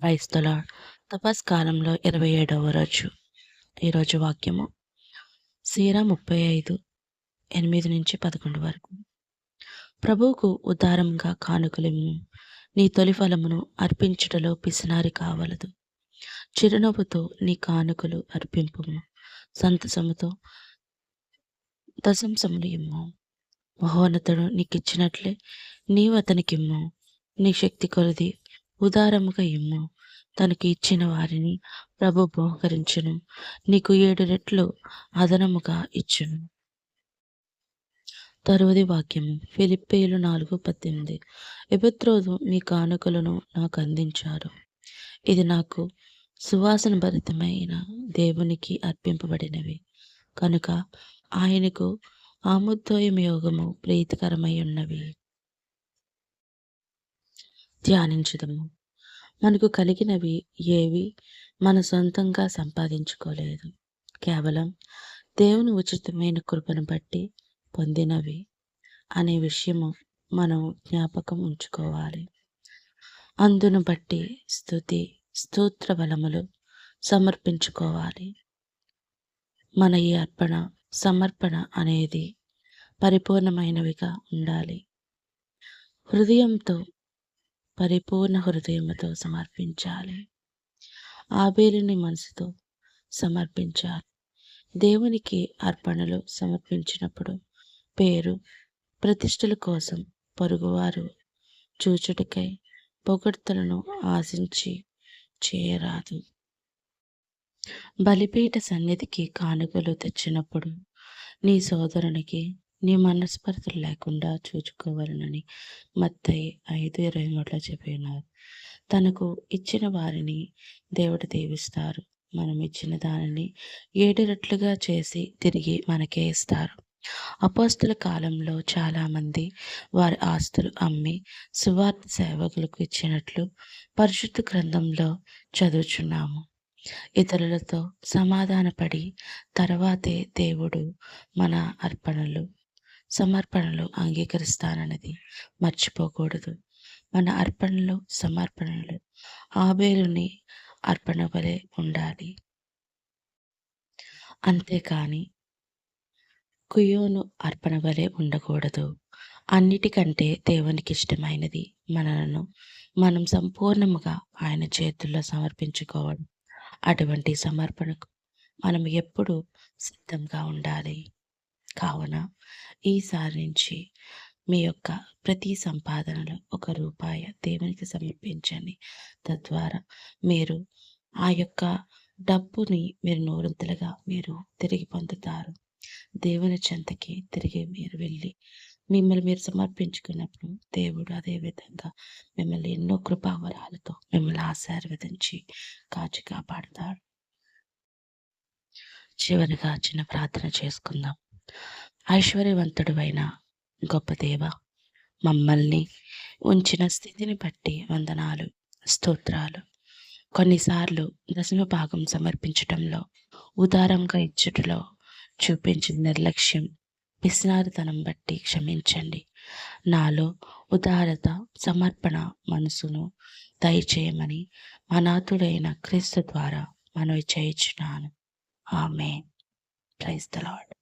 క్రైస్తల తపస్కాలంలో ఇరవై ఏడవ రోజు. ఈరోజు వాక్యము సీరా ముప్పై ఐదు ఎనిమిది నుంచి పదకొండు వరకు. ప్రభువుకు ఉదారంగా కానుకలిము నీ తొలి ఫలమును అర్పించుటలో పిసినారి కావలదు. చిరునవ్వుతో నీ కానుకలు అర్పింపు సంతసముతో దశంసములు ఇమ్ము. మహోన్నతుడు నీకిచ్చినట్లే నీవు అతనికిమ్ము. నీ శక్తి కొలది ఉదారముగా ఇమ్ము. తనకి ఇచ్చిన వారిని ప్రభు బహుకరించును. నీకు ఏడు రెట్లు అదనముగా ఇచ్చును. తరువది వాక్యము ఫిలిప్పేలు నాలుగు పద్దెనిమిది. ఎబెత్రోదు మీ కానుకలను నాకు అందించారు. ఇది నాకు సువాసన భరితమైన దేవునికి అర్పింపబడినవి. కనుక ఆయనకు ఆముద్వయం యోగము ప్రీతికరమై ఉన్నవి. ధ్యానించదము. మనకు కలిగినవి ఏవి మన సొంతంగా సంపాదించుకోలేదు. కేవలం దేవుని ఉచితమైన కృపను బట్టి పొందినవి అనే విషయము మనం జ్ఞాపకం ఉంచుకోవాలి. అందును బట్టి స్థుతి స్తోత్ర బలములు సమర్పించుకోవాలి. మన ఈ అర్పణ సమర్పణ అనేది పరిపూర్ణమైనవిగా ఉండాలి. హృదయంతో పరిపూర్ణ హృదయముతో సమర్పించాలి. ఆబేలుని మనసుతో సమర్పించాలి. దేవునికి అర్పణలు సమర్పించినప్పుడు పేరు ప్రతిష్టల కోసం పొరుగువారు చూచుటకై పొగడ్తలను ఆశించి చేయరాదు. బలిపీఠ సన్నిధికి కానుకలు తెచ్చినప్పుడు నీ సోదరునికి నీ మనస్పర్ధలు లేకుండా చూచుకోవాలనని మత్తయి ఐదు ఇరవై మూడులో చెప్పినారు. తనకు ఇచ్చిన వారిని దేవుడు దీవిస్తారు. మనం ఇచ్చిన దానిని ఏడు రెట్లుగా చేసి తిరిగి మనకే ఇస్తారు. అపోస్తుల కాలంలో చాలామంది వారి ఆస్తులు అమ్మి సువార్త సేవకులకు ఇచ్చినట్లు పరిశుద్ధ గ్రంథంలో చదువుచున్నాము. ఇతరులతో సమాధానపడి తర్వాతే దేవుడు మన అర్పణలు సమర్పణలు అంగీకరిస్తానన్నది మర్చిపోకూడదు. మన అర్పణలు సమర్పణలు. ఆబేలుని అర్పణ వలె ఉండాలి. అంతేకాని కుయోను అర్పణ వలె ఉండకూడదు. అన్నిటికంటే దేవునికి ఇష్టమైనది మనలను మనం సంపూర్ణముగా ఆయన చేతుల్లో సమర్పించుకోవడం. అటువంటి సమర్పణకు మనం ఎప్పుడూ సిద్ధంగా ఉండాలి. కావున ఈసారి నుంచి మీ యొక్క ప్రతి సంపాదనలో ఒక రూపాయి దేవునికి సమర్పించండి. తద్వారా మీరు ఆ యొక్క డబ్బుని మీరు నూరంతలుగా మీరు తిరిగి పొందుతారు. దేవుని చెంతకి తిరిగి మీరు వెళ్ళి మిమ్మల్ని మీరు సమర్పించుకున్నప్పుడు దేవుడు అదే విధంగా మిమ్మల్ని ఎన్నో కృపావరాలతో మిమ్మల్ని ఆశీర్వదించి కాచి కాపాడుతాడు. చివరిగా చిన్న ప్రార్థన చేసుకుందాం. ఐశ్వర్యవంతుడు అయిన గొప్ప దేవ మమ్మల్ని ఉంచిన స్థితిని బట్టి వందనాలు స్తోత్రాలు. కొన్నిసార్లు దశమ భాగం సమర్పించటంలో ఉదారంగా ఇచ్చుటలో చూపించిన నిర్లక్ష్యం పిసినారితనం బట్టి క్షమించండి. నాలో ఉదారత సమర్పణ మనసును దయచేయమని మనాథుడైన క్రీస్తు ద్వారా మనవి చేయించున్నాను. ఆమె ప్రైజ్ ద లాడ్